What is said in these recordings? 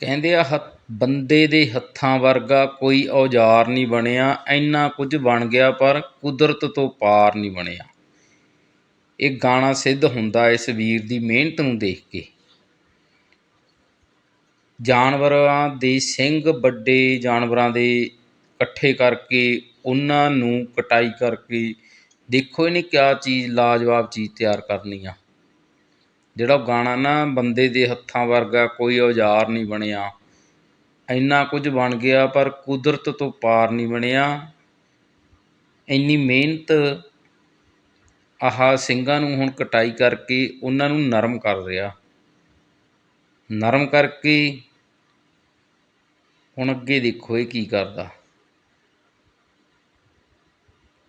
ਕਹਿੰਦੇ ਆ, ਹੱਥ, ਬੰਦੇ ਦੇ ਹੱਥਾਂ ਵਰਗਾ ਕੋਈ ਔਜ਼ਾਰ ਨਹੀਂ ਬਣਿਆ, ਇੰਨਾ ਕੁਝ ਬਣ ਗਿਆ ਪਰ ਕੁਦਰਤ ਤੋਂ ਪਾਰ ਨਹੀਂ ਬਣਿਆ। ਇਹ ਗਾਣਾ ਸਿੱਧ ਹੁੰਦਾ ਇਸ ਵੀਰ ਦੀ ਮਿਹਨਤ ਨੂੰ ਦੇਖ ਕੇ। ਜਾਨਵਰਾਂ ਦੇ ਸਿੰਘ ਵੱਡੇ ਜਾਨਵਰਾਂ ਦੇ ਇਕੱਠੇ ਕਰਕੇ, ਉਹਨਾਂ ਨੂੰ ਕਟਾਈ ਕਰਕੇ, ਦੇਖੋ ਇਹਨੇ ਕਿਆ ਚੀਜ਼, ਲਾਜਵਾਬ ਚੀਜ਼ ਤਿਆਰ ਕਰਨੀ ਆ। ਜਿਹੜਾ ਉਹ ਗਾਣਾ ਨਾ ਬੰਦੇ ਦੇ ਹੱਥਾਂ ਵਰਗਾ ਕੋਈ ਔਜ਼ਾਰ ਨਹੀਂ ਬਣਿਆ। ਇੰਨਾ ਕੁਝ ਬਣ ਗਿਆ, ਪਰ ਕੁਦਰਤ ਤੋਂ ਪਾਰ ਨਹੀਂ ਬਣਿਆ। ਇੰਨੀ ਮਿਹਨਤ ਆਹਾ ਸਿੰਘਾਂ ਨੂੰ ਹੁਣ ਕਟਾਈ ਕਰਕੇ ਉਹਨਾਂ ਨੂੰ ਨਰਮ ਕਰ ਰਿਹਾ। ਨਰਮ ਕਰਕੇ ਹੁਣ ਅੱਗੇ ਦੇਖੋ ਇਹ ਕੀ ਕਰਦਾ।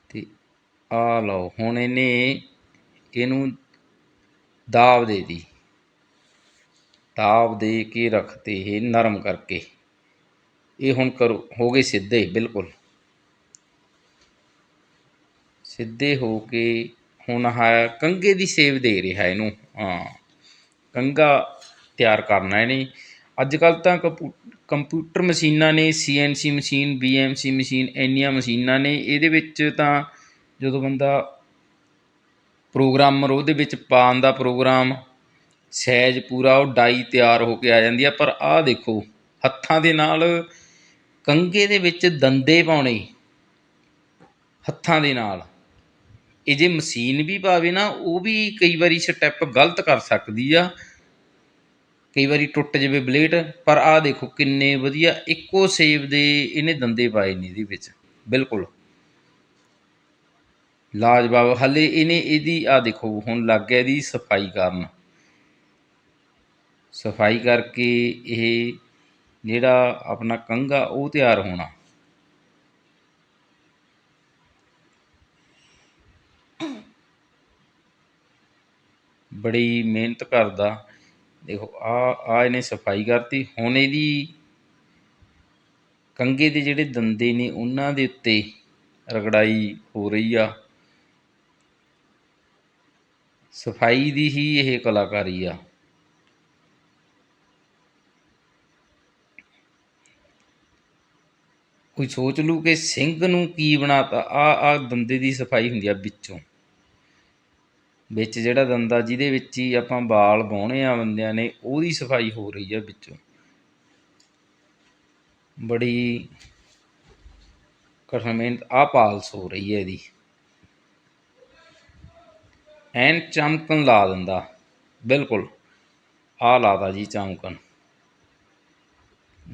ਤੇ ਆ ਲਓ, ਹੁਣ ਇਹਨੇ ਇਹਨੂੰ ਦਾਬ ਦੇ ਦੀ। ਦਾਬ ਦੇ ਕੇ ਰੱਖਤੇ ਇਹ ਨਰਮ ਕਰਕੇ। ਇਹ ਹੁਣ ਕਰੋ, ਹੋ ਗਏ ਸਿੱਧੇ, ਬਿਲਕੁਲ। ਸਿੱਧੇ ਹੋ ਕੇ ਹੁਣ ਹੈ ਕੰਗੇ ਦੀ ਸੇਵ ਦੇ ਰਿਹਾ ਇਹਨੂੰ। ਹਾਂ ਕੰਗਾ ਤਿਆਰ ਕਰਨਾ ਇਹਨੇ। ਅੱਜ ਕੱਲ੍ਹ ਤਾਂ ਕੰਪੂ- ਕੰਪਿਊਟਰ ਮਸ਼ੀਨਾਂ ਨੇ ਸੀਐਨਸੀ ਮਸ਼ੀਨ ਬੀਐਮਸੀ ਮਸ਼ੀਨ, ਇੰਨੀਆਂ ਮਸ਼ੀਨਾਂ ਨੇ। ਇਹਦੇ ਵਿੱਚ ਤਾਂ ਜਦੋਂ ਬੰਦਾ ਪ੍ਰੋਗਰਾਮਰ ਉਹਦੇ ਵਿੱਚ ਪਾਉਣ ਦਾ ਪ੍ਰੋਗਰਾਮ ਸਾਈਜ਼ ਪੂਰਾ ਉਹ ਡਾਈ ਤਿਆਰ ਹੋ ਕੇ ਆ ਜਾਂਦੀ ਆ, ਪਰ ਆਹ ਦੇਖੋ, ਹੱਥਾਂ ਦੇ ਨਾਲ ਕੰਘੇ ਦੇ ਵਿੱਚ ਦੰਦੇ ਪਾਉਣੇ, ਹੱਥਾਂ ਦੇ ਨਾਲ। ਇਹ ਜੇ ਮਸ਼ੀਨ ਵੀ ਪਾਵੇ ਨਾ, ਉਹ ਵੀ ਕਈ ਵਾਰੀ ਸਟੈਪ ਗਲਤ ਕਰ ਸਕਦੀ ਆ। ਕਈ ਵਾਰੀ ਟੁੱਟ ਜਾਵੇ ਬਲੇਡ ਪਰ ਆਹ ਦੇਖੋ ਕਿੰਨੇ ਵਧੀਆ, ਇੱਕੋ ਸੇਵ ਦੇ ਇਹਨੇ ਦੰਦੇ ਪਾਏ ਨੇ ਇਹਦੇ ਵਿੱਚ। ਬਿਲਕੁਲ। ਲਾਜਵਾਬ, ਹਲੇ ਇਹਨੇ ਇਹਦੀ ਆ ਦੇਖੋ, ਹੁਣ ਲੱਗ ਗਿਆ ਇਹਦੀ ਸਫ਼ਾਈ ਕਰਨ ਸਫ਼ਾਈ ਕਰਕੇ ਇਹ ਜਿਹੜਾ ਆਪਣਾ ਕੰਘਾ ਉਹ ਤਿਆਰ ਹੋਣਾ। ਬੜੀ ਮਿਹਨਤ ਕਰਦਾ। ਦੇਖੋ ਆ ਆ ਇਹਨੇ ਸਫ਼ਾਈ ਕਰਤੀ। ਹੁਣ ਇਹਦੀ ਕੰਘੇ ਦੇ ਜਿਹੜੇ ਦੰਦੇ ਨੇ, ਉਹਨਾਂ ਦੇ ਉੱਤੇ ਰਗੜਾਈ ਹੋ ਰਹੀ ਆ। ਸਫ਼ਾਈ ਦੀ ਹੀ ਇਹ ਕਲਾਕਾਰੀ ਆ। ਕੋਈ ਸੋਚ ਲੂ ਕਿ ਸਿੰਘ ਨੂੰ ਕੀ ਬਣਾਤਾ? ਆ ਆ ਦੰਦੇ ਦੀ ਸਫ਼ਾਈ ਹੁੰਦੀ ਆ ਵਿੱਚੋਂ। ਵਿੱਚ ਜਿਹੜਾ ਦੰਦਾ ਜਿਹਦੇ ਵਿੱਚ ਹੀ ਆਪਾਂ ਵਾਲ ਵਾਹੁਣੇ ਆ ਬੰਦਿਆਂ ਨੇ, ਉਹਦੀ ਸਫ਼ਾਈ ਹੋ ਰਹੀ ਆ ਵਿੱਚੋਂ। ਬੜੀ ਕਠਿਨ ਮਿਹਨਤ ਆ ਪਾਲਸ ਹੋ ਰਹੀ ਹੈ ਇਹਦੀ। ਐਨ ਚਮਕਣ ਲਾ ਦਿੰਦਾ। ਬਿਲਕੁਲ। ਆ ਲਾਦਾ ਜੀ ਚਮਕਣ।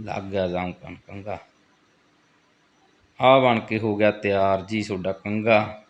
ਲੱਗ ਗਿਆ ਚਮਕਣ, ਕੰਗਾ। ਆ ਬਣ ਕੇ ਹੋ ਗਿਆ ਤਿਆਰ ਜੀ, ਤੁਹਾਡਾ ਕੰਗਾ।